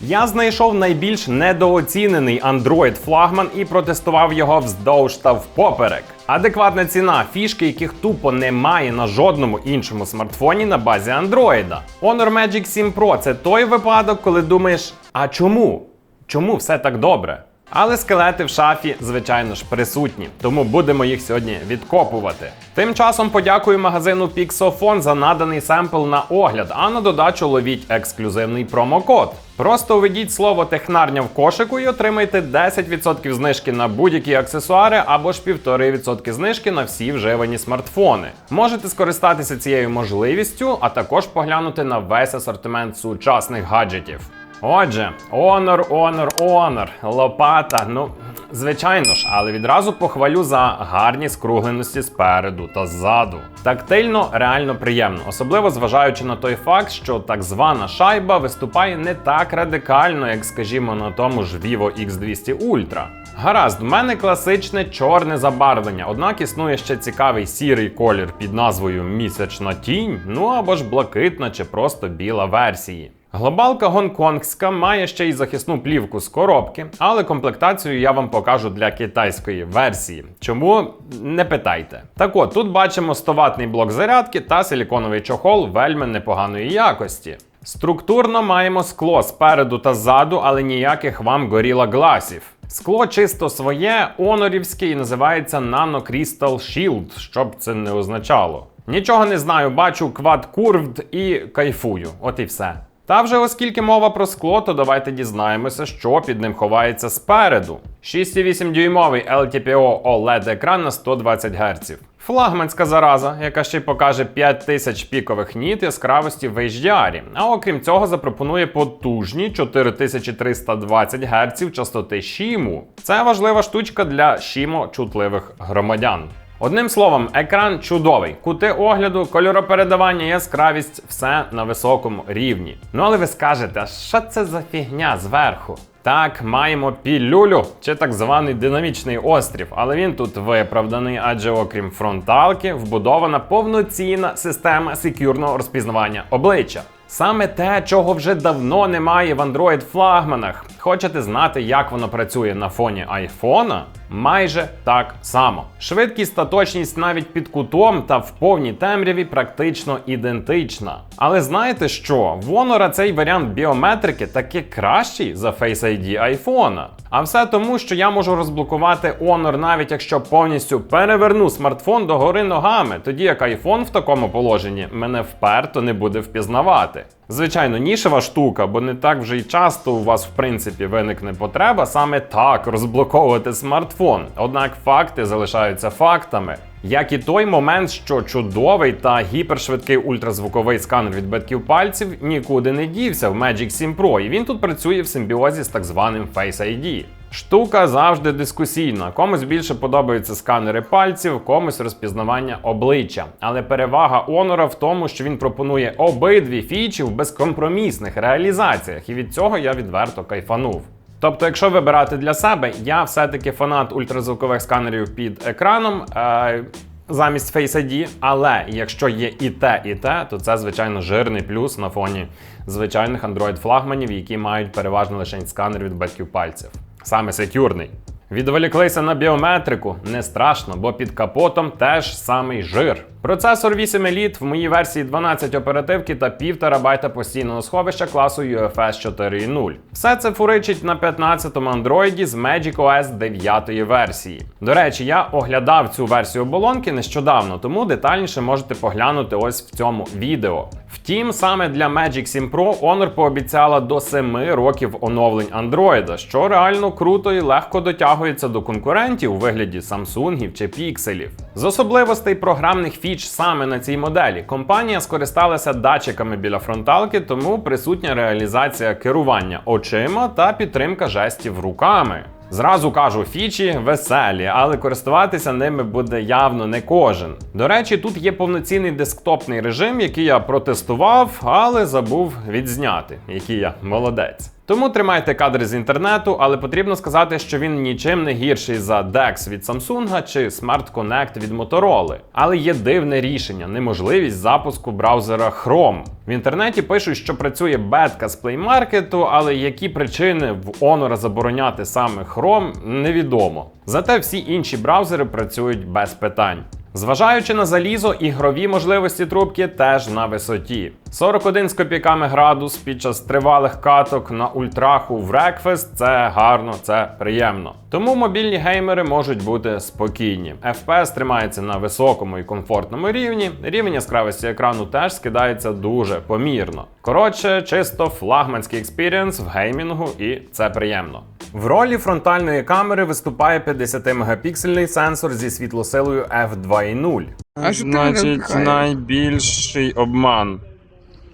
Я знайшов найбільш недооцінений Android флагман і протестував його вздовж та впоперек. Адекватна ціна фішки, яких тупо немає на жодному іншому смартфоні на базі Android. Honor Magic 7 Pro це той випадок, коли думаєш, а чому? Чому все так добре? Але скелети в шафі, звичайно ж, присутні, тому будемо їх сьогодні відкопувати. Тим часом подякую магазину Pixofon за наданий семпл на огляд, а на додачу ловіть ексклюзивний промокод. Просто введіть слово технарня в кошику і отримайте 10% знижки на будь-які аксесуари або ж 1,5% знижки на всі вживані смартфони. Можете скористатися цією можливістю, а також поглянути на весь асортимент сучасних гаджетів. Отже, Honor, Honor, Honor, лопата. Ну, звичайно ж, але відразу похвалю за гарні скругленості спереду та ззаду. Тактильно реально приємно, особливо зважаючи на той факт, що так звана шайба виступає не так радикально, як, скажімо, на тому ж Vivo X200 Ultra. Гаразд, в мене класичне чорне забарвлення, однак існує ще цікавий сірий колір під назвою Місячна тінь, ну або ж блакитна чи просто біла версії. Глобалка гонконгська має ще й захисну плівку з коробки, але комплектацію я вам покажу для китайської версії. Чому не питайте. Так от, тут бачимо 100-ваттний блок зарядки та силіконовий чохол вельми непоганої якості. Структурно маємо скло спереду та ззаду, але ніяких вам горіла гласів. Скло чисто своє, онорівське і називається Nano Crystal Shield, щоб це не означало. Нічого не знаю, бачу квад Curved і кайфую. От і все. Та вже оскільки мова про скло, то давайте дізнаємося, що під ним ховається спереду. 6,8 дюймовий LTPO OLED екран на 120 Гц. Флагманська зараза, яка ще й покаже 5000 пікових ніт яскравості в HDR. А окрім цього, запропонує потужні 4320 Гц частоти шіму. Це важлива штучка для шімо чутливих громадян. Одним словом, екран чудовий, кути огляду, кольоропередавання, яскравість все на високому рівні. Ну але ви скажете, що це за фігня зверху? Так, маємо пілюлю чи так званий динамічний острів, але він тут виправданий, адже окрім фронталки, вбудована повноцінна система секюрного розпізнавання обличчя. Саме те, чого вже давно немає в Android флагманах. Хочете знати, як воно працює на фоні айфона? Майже так само. Швидкість та точність навіть під кутом та в повній темряві практично ідентична. Але знаєте що? В Honor цей варіант біометрики таки кращий за Face ID айфона. А все тому, що я можу розблокувати Honor навіть якщо повністю переверну смартфон догори ногами, тоді як iPhone в такому положенні мене вперто не буде впізнавати. Звичайно, нішева штука, бо не так вже й часто у вас, в принципі, виникне потреба саме так розблоковувати смартфон. Однак факти залишаються фактами. Як і той момент, що чудовий та гіпершвидкий ультразвуковий сканер відбитків пальців нікуди не дівся в Magic 7 Pro, і він тут працює в симбіозі з так званим Face ID. Штука завжди дискусійна. Комусь більше подобаються сканери пальців, комусь розпізнавання обличчя. Але перевага Honor в тому, що він пропонує обидві фічі в безкомпромісних реалізаціях, і від цього я відверто кайфанув. Тобто, якщо вибирати для себе, я все-таки фанат ультразвукових сканерів під екраном. Е Замість Face ID, але якщо є і те, і те, то це звичайно жирний плюс на фоні звичайних Android флагманів, які мають переважно лише сканер від батьків пальців. Саме секюрний. Відволіклися на біометрику, не страшно, бо під капотом теж самий жир. Процесор 8 Elite в моїй версії 12 оперативки та 1,5 терабайта постійного сховища класу UFS 4.0. Все це фуричить на 15-му Android з Magic OS 9 версії. До речі, я оглядав цю версію оболонки нещодавно, тому детальніше можете поглянути ось в цьому відео. Втім, саме для Magic 7 Pro Honor пообіцяла до 7 років оновлень Android, що реально круто і легко дотягується до конкурентів у вигляді Samsung чи Pixelів. З особливостей програмних фіч саме на цій моделі компанія скористалася датчиками біля фронталки, тому присутня реалізація керування очима та підтримка жестів руками. Зразу кажу, фічі веселі, але користуватися ними буде явно не кожен. До речі, тут є повноцінний десктопний режим, який я протестував, але забув відзняти, який я молодець. Тому тримайте кадри з інтернету, але потрібно сказати, що він нічим не гірший за DeX від Samsung чи Smart Connect від Motorola. Але є дивне рішення неможливість запуску браузера Chrome. В інтернеті пишуть, що працює бетка з Play Market, але які причини в Honor забороняти саме Chrome, невідомо. Зате всі інші браузери працюють без питань. Зважаючи на залізо, ігрові можливості трубки теж на висоті. 41 з копійками градус під час тривалих каток на ультраху в Рекфест це гарно, це приємно. Тому мобільні геймери можуть бути спокійні. FPS тримається на високому і комфортному рівні. Рівень яскравості екрану теж скидається дуже помірно. Коротше, чисто флагманський експірієнс в геймінгу, і це приємно. В ролі фронтальної камери виступає 50-мегапіксельний сенсор зі світлосилою f2.0. А що Значить, найбільший обман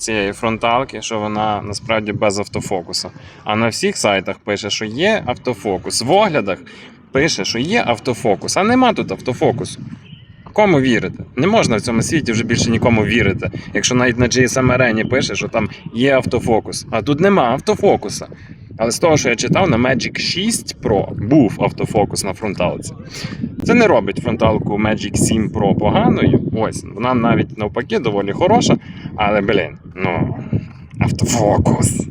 цієї фронталки, що вона насправді без автофокуса. А на всіх сайтах пише, що є автофокус. В оглядах пише, що є автофокус, а нема тут автофокусу. Кому вірити? Не можна в цьому світі вже більше нікому вірити. Якщо навіть на GSM Arena пише, що там є автофокус, а тут нема автофокуса. Але з того, що я читав, на Magic 6 Pro був автофокус на фронталці. Це не робить фронталку Magic 7 Pro поганою. Ось, вона навіть навпаки доволі хороша, але, блін, ну, автофокус.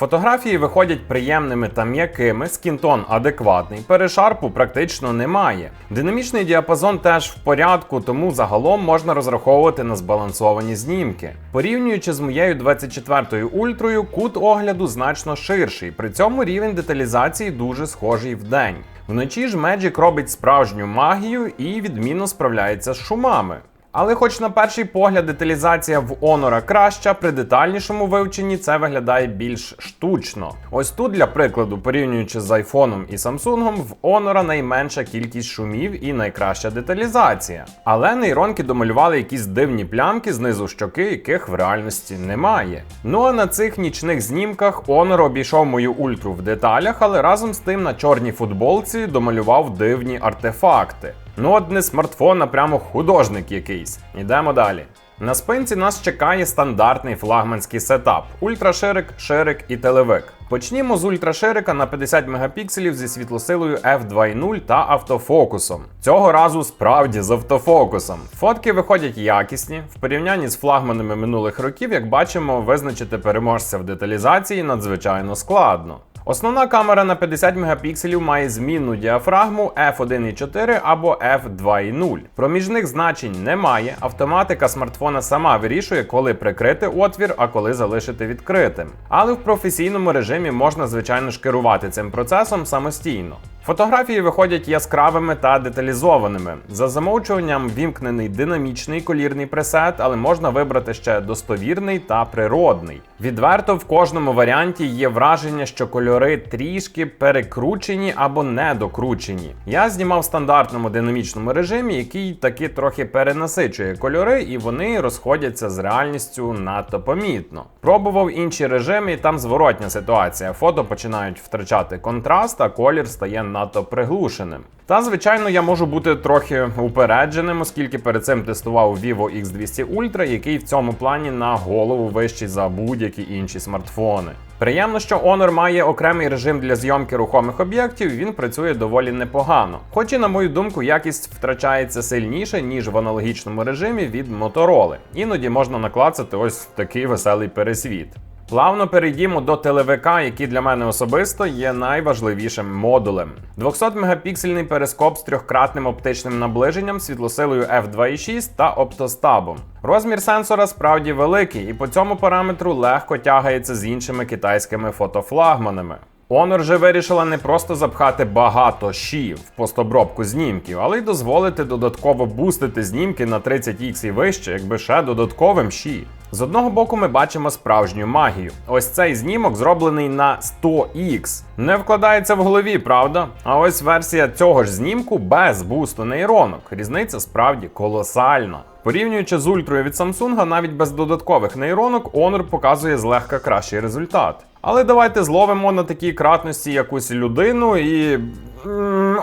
Фотографії виходять приємними та м'якими, скінтон адекватний, перешарпу практично немає. Динамічний діапазон теж в порядку, тому загалом можна розраховувати на збалансовані знімки. Порівнюючи з моєю 24-ю ультрою, кут огляду значно ширший, при цьому рівень деталізації дуже схожий в день. Вночі ж Меджик робить справжню магію і відмінно справляється з шумами. Але, хоч на перший погляд деталізація в Honor краща, при детальнішому вивченні це виглядає більш штучно. Ось тут, для прикладу, порівнюючи з iPhone і Samsung, в Honor найменша кількість шумів і найкраща деталізація. Але нейронки домалювали якісь дивні плямки знизу щоки, яких в реальності немає. Ну а на цих нічних знімках Honor обійшов мою ультру в деталях, але разом з тим на чорній футболці домалював дивні артефакти. Ну, от не смартфон, а прямо художник якийсь. Ідемо далі. На спинці нас чекає стандартний флагманський сетап: ультраширик, ширик і телевик. Почнімо з ультраширика на 50 мегапікселів зі світлосилою f2.0 та автофокусом. Цього разу справді з автофокусом. Фотки виходять якісні. В порівнянні з флагманами минулих років, як бачимо, визначити переможця в деталізації надзвичайно складно. Основна камера на 50 мегапікселів має змінну діафрагму f1.4 або f2.0. Проміжних значень немає. Автоматика смартфона сама вирішує, коли прикрити отвір, а коли залишити відкритим. Але в професійному режимі можна, звичайно ж, керувати цим процесом самостійно. Фотографії виходять яскравими та деталізованими. За замовчуванням вімкнений динамічний колірний пресет, але можна вибрати ще достовірний та природний. Відверто в кожному варіанті є враження, що кольори трішки перекручені або недокручені. Я знімав в стандартному динамічному режимі, який таки трохи перенасичує кольори, і вони розходяться з реальністю надто помітно. Пробував інші режими, і там зворотня ситуація. Фото починають втрачати контраст, а колір стає надто приглушеним. Та, звичайно, я можу бути трохи упередженим, оскільки перед цим тестував Vivo X200 Ultra, який в цьому плані на голову вищий за будь-які інші смартфони. Приємно, що Honor має окремий режим для зйомки рухомих об'єктів, він працює доволі непогано. Хоч і, на мою думку, якість втрачається сильніше, ніж в аналогічному режимі від Motorola. Іноді можна наклацати ось такий веселий пересвіт. Плавно перейдімо до телевика, який для мене особисто є найважливішим модулем. 200-мегапіксельний перископ з трьохкратним оптичним наближенням, світлосилою f2.6 та оптостабом. Розмір сенсора справді великий, і по цьому параметру легко тягається з іншими китайськими фотофлагманами. Honor же вирішила не просто запхати багато щі в постобробку знімків, але й дозволити додатково бустити знімки на 30х і вище, якби ще додатковим щі. З одного боку, ми бачимо справжню магію. Ось цей знімок зроблений на 100х. Не вкладається в голові, правда? А ось версія цього ж знімку без бусту нейронок. Різниця справді колосальна. Порівнюючи з ультрою від Samsung, навіть без додаткових нейронок, Honor показує злегка кращий результат. Але давайте зловимо на такій кратності якусь людину і.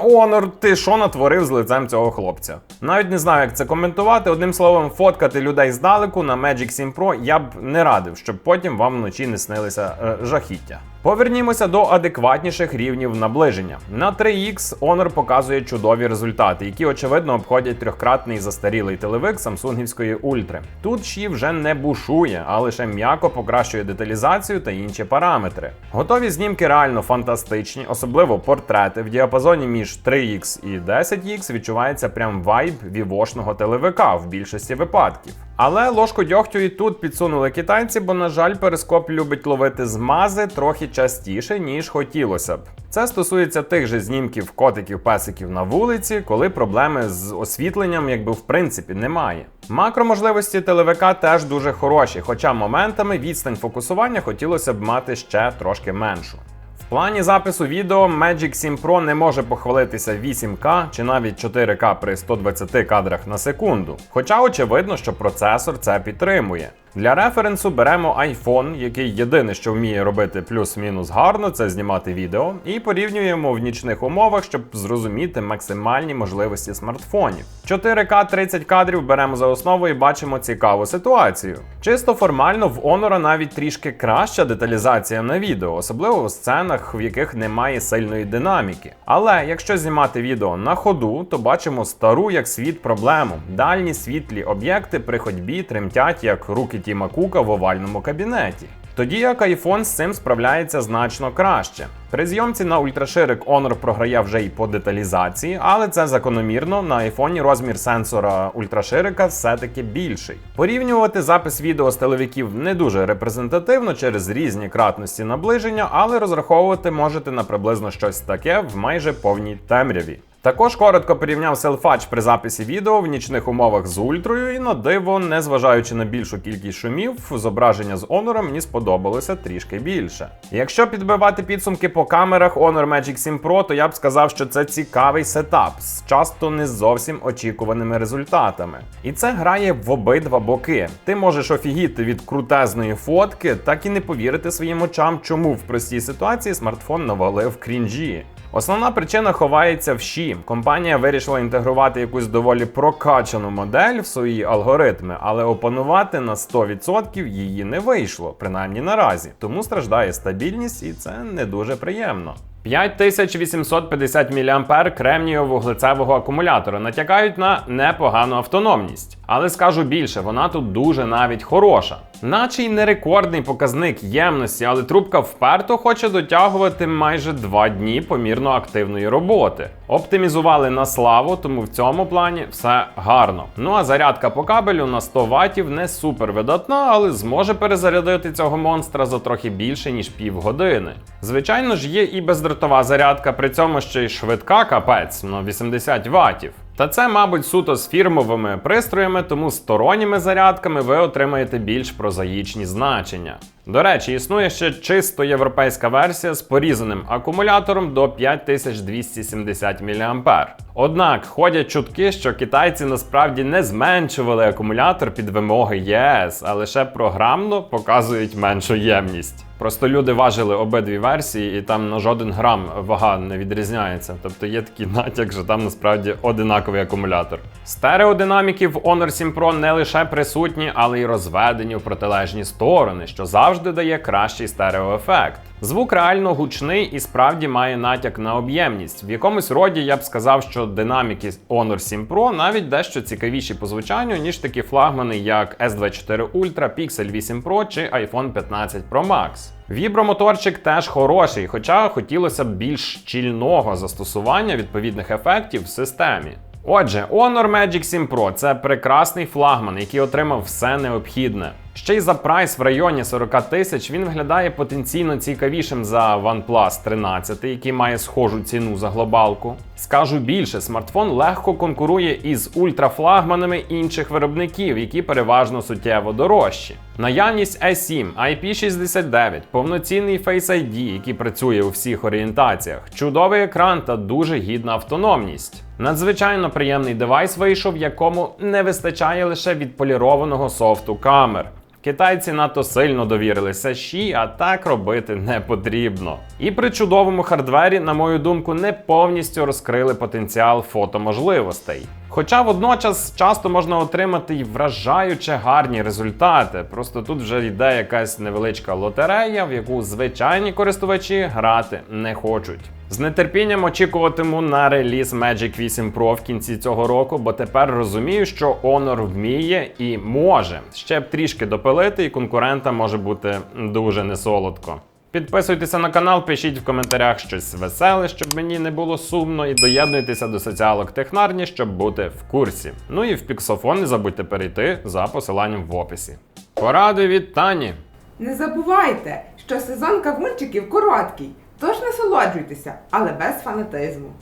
Онор, ти що натворив з лицем цього хлопця? Навіть не знаю, як це коментувати. Одним словом, фоткати людей здалеку на Magic 7 Pro я б не радив, щоб потім вам вночі не снилися е, жахіття. Повернімося до адекватніших рівнів наближення. На 3X Honor показує чудові результати, які очевидно обходять трьохкратний застарілий телевик самсунгівської ультри. Тут Ші вже не бушує, а лише м'яко покращує деталізацію та інші параметри. Готові знімки реально фантастичні, особливо портрети. В діапазоні між 3X і 10X відчувається прям вайб вівошного телевика в більшості випадків. Але ложку дьогтю і тут підсунули китайці, бо, на жаль, перископ любить ловити змази трохи частіше, ніж хотілося б. Це стосується тих же знімків котиків, песиків на вулиці, коли проблеми з освітленням, якби в принципі, немає. Макроможливості телевика теж дуже хороші, хоча моментами відстань фокусування хотілося б мати ще трошки меншу. В плані запису відео Magic 7 Pro не може похвалитися 8К чи навіть 4К при 120 кадрах на секунду. Хоча очевидно, що процесор це підтримує. Для референсу беремо iPhone, який єдине, що вміє робити плюс-мінус гарно, це знімати відео, і порівнюємо в нічних умовах, щоб зрозуміти максимальні можливості смартфонів. 4К 30 кадрів беремо за основу і бачимо цікаву ситуацію. Чисто формально в Honor навіть трішки краща деталізація на відео, особливо в сценах, в яких немає сильної динаміки. Але якщо знімати відео на ходу, то бачимо стару як світ проблему. Дальні світлі об'єкти при ходьбі тремтять як руки Тіма Кука в овальному кабінеті. Тоді як iPhone з цим справляється значно краще. При зйомці на ультраширик Honor програє вже й по деталізації, але це закономірно. На айфоні розмір сенсора ультраширика все-таки більший. Порівнювати запис відео з телевіків не дуже репрезентативно через різні кратності наближення, але розраховувати можете на приблизно щось таке в майже повній темряві. Також коротко порівняв селфач при записі відео в нічних умовах з ультрою, і на диво, незважаючи на більшу кількість шумів, зображення з Honor мені сподобалося трішки більше. Якщо підбивати підсумки по камерах Honor Magic 7 Pro, то я б сказав, що це цікавий сетап з часто не зовсім очікуваними результатами. І це грає в обидва боки. Ти можеш офігіти від крутезної фотки, так і не повірити своїм очам, чому в простій ситуації смартфон навалив крінжі. Основна причина ховається в щі. Компанія вирішила інтегрувати якусь доволі прокачану модель в свої алгоритми, але опанувати на 100% її не вийшло, принаймні наразі. Тому страждає стабільність, і це не дуже приємно. 5850 мА кремнієво-вуглецевого акумулятора натякають на непогану автономність. Але скажу більше, вона тут дуже навіть хороша. Наче й не рекордний показник ємності, але трубка вперто хоче дотягувати майже 2 дні помірно активної роботи. Оптимізували на славу, тому в цьому плані все гарно. Ну а зарядка по кабелю на 100 ватів не супер видатна, але зможе перезарядити цього монстра за трохи більше ніж півгодини. Звичайно ж, є і бездротова зарядка, при цьому ще й швидка капець на 80 ватів. Та це, мабуть, суто з фірмовими пристроями, тому сторонніми зарядками ви отримаєте більш прозаїчні значення. До речі, існує ще чисто європейська версія з порізаним акумулятором до 5270 мА. Однак ходять чутки, що китайці насправді не зменшували акумулятор під вимоги ЄС, а лише програмно показують меншу ємність. Просто люди важили обидві версії, і там на жоден грам вага не відрізняється. Тобто є такий натяк, що там насправді одинаковий акумулятор. Стереодинаміки в Honor 7 Pro не лише присутні, але й розведені в протилежні сторони, що завжди дає кращий стереоефект. Звук реально гучний і справді має натяк на об'ємність. В якомусь роді я б сказав, що динаміки Honor 7 Pro навіть дещо цікавіші по звучанню, ніж такі флагмани, як S24 Ultra, Pixel 8 Pro чи iPhone 15 Pro Max. Вібромоторчик теж хороший, хоча хотілося б більш щільного застосування відповідних ефектів в системі. Отже, Honor Magic 7 Pro це прекрасний флагман, який отримав все необхідне. Ще й за прайс в районі 40 тисяч він виглядає потенційно цікавішим за OnePlus 13, який має схожу ціну за глобалку. Скажу більше, смартфон легко конкурує із ультрафлагманами інших виробників, які переважно суттєво дорожчі. Наявність E7, IP69, повноцінний Face ID, який працює у всіх орієнтаціях, чудовий екран та дуже гідна автономність. Надзвичайно приємний девайс вийшов, якому не вистачає лише відполірованого софту камер. Китайці надто сильно довірилися Ші, а так робити не потрібно. І при чудовому хардвері, на мою думку, не повністю розкрили потенціал фотоможливостей. Хоча водночас часто можна отримати й вражаюче гарні результати. Просто тут вже йде якась невеличка лотерея, в яку звичайні користувачі грати не хочуть. З нетерпінням очікуватиму на реліз Magic 8 Pro в кінці цього року, бо тепер розумію, що Honor вміє і може ще б трішки допилити, і конкурента може бути дуже несолодко. Підписуйтеся на канал, пишіть в коментарях щось веселе, щоб мені не було сумно, і доєднуйтеся до соціалок Технарні, щоб бути в курсі. Ну і в піксофон не забудьте перейти за посиланням в описі. Поради від Тані. Не забувайте, що сезон кавунчиків короткий, тож насолоджуйтеся, але без фанатизму.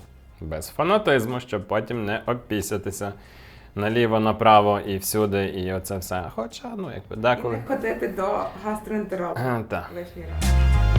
Без фанатизму, щоб потім не обпісятися наліво, направо і всюди, і оце все. Хоча, ну якби І не ходити до гастроентеролога так. лишній раз.